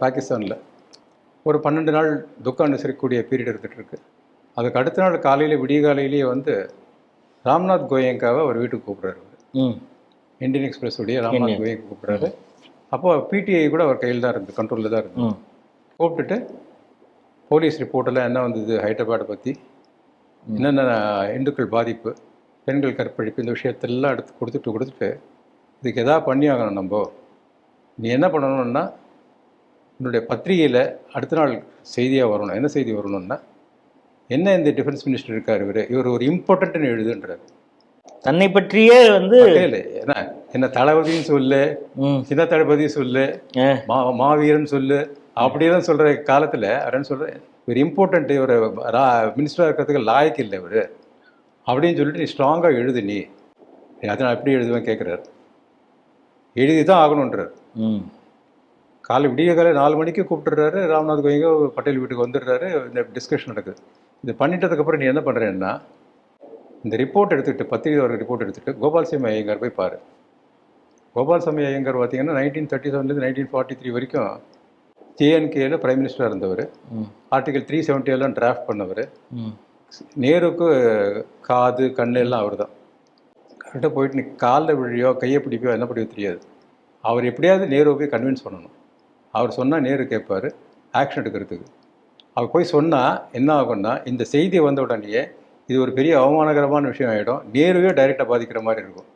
பாகிஸ்தானில் ஒரு பன்னெண்டு நாள் துக்கம் அனுசரிக்கக்கூடிய பீரியட் இருந்துட்டு இருக்கு. அதுக்கு அடுத்த நாள் காலையில் விடிய காலையிலேயே வந்து ராம்நாத் கோயங்காவை அவர் வீட்டுக்கு கூப்பிட்றாரு ம். இந்தியன் எக்ஸ்பிரஸ் உடைய ராம்நாத் கோயங்க கூப்பிட்றாரு. அப்போ பிடிஐ கூட அவர் கையில் தான் இருந்து கண்ட்ரோலில் தான் இருந்து. கூப்பிட்டுட்டு போலீஸ் ரிப்போர்ட்டில் என்ன வந்தது ஹைதராபாத்தை பற்றி என்னென்ன இந்துக்கள் பாதிப்பு பெண்கள் கற்பழிப்பு இந்த விஷயத்தெல்லாம் எடுத்து கொடுத்துட்டு கொடுத்துட்டு இதுக்கு எதாவது பண்ணி ஆகணும் நம்ம? நீ என்ன பண்ணணும்னா உன்னுடைய பத்திரிகையில் அடுத்த நாள் செய்தியாக வரணும். என்ன செய்தி வரணும்னா என்ன இந்த டிஃபென்ஸ் மினிஸ்டர் இருக்கார் இவர்? இவர் ஒரு இம்பார்ட்டன்ட்னு எழுதுன்றார். தன்னை பற்றியே வந்து என்ன? என்ன தளபதின்னு சொல்லு சின்ன தளபதி சொல்லு மா மாவீரன் சொல்லு அப்படியெல்லாம் சொல்கிற காலத்தில் அவர் என்ன சொல்கிறேன் இவர் இம்பார்ட்டன்ட் இவர் மினிஸ்டராக இருக்கிறதுக்கு லாய்க்கு இல்லை இவர். அப்படின்னு சொல்லிட்டு நீ ஸ்ட்ராங்காக எழுது நீ. அதை நான் எப்படி எழுதுவேன் கேட்குறாரு எழுதி தான் ஆகணுன்றார் காலை விடிய காலை நாலு மணிக்கு கூப்பிட்டுறாரு ராம்நாத் கோவிங்க பட்டேல் வீட்டுக்கு வந்துடுறாரு. இந்த டிஸ்கஷன் நடக்குது. இது பண்ணிட்டதுக்கப்புறம் நீ என்ன பண்ணுறேன்னா இந்த ரிப்போர்ட் எடுத்துக்கிட்டு பத்திரிகை வர ரிப்போர்ட் எடுத்துகிட்டு கோபால்சாமி ஐயங்கார் போய் பாரு. கோபால்சாமி ஐயங்கார் பார்த்தீங்கன்னா நைன்டீன் தேர்ட்டி செவன்லேருந்து நைன்டீன் ஃபார்ட்டி த்ரீ வரைக்கும் ஜேஎன்கேல பிரைம் மினிஸ்டராக இருந்தவர். ஆர்டிகல் த்ரீ செவன்ட்டியெல்லாம் டிராஃப்ட் பண்ணவர். நேருக்கு காது கண்ணு எல்லாம் அவர் தான் கரெக்டாக போயிட்டு நீ காலில் விழியோ கையை பிடிப்போ என்ன பிடிக்கோ தெரியாது. அவர் எப்படியாவது நேரு போய் கன்வின்ஸ் பண்ணணும். அவர் சொன்னால் நேரு கேட்பார் ஆக்ஷன் எடுக்கிறதுக்கு. அவர் போய் சொன்னால் என்ன ஆகும்னா இந்த செய்தி வந்த உடனேயே இது ஒரு பெரிய அவமானகரமான விஷயம் ஆகிடும் நேருவே டைரெக்டாக பாதிக்கிற மாதிரி இருக்கும்.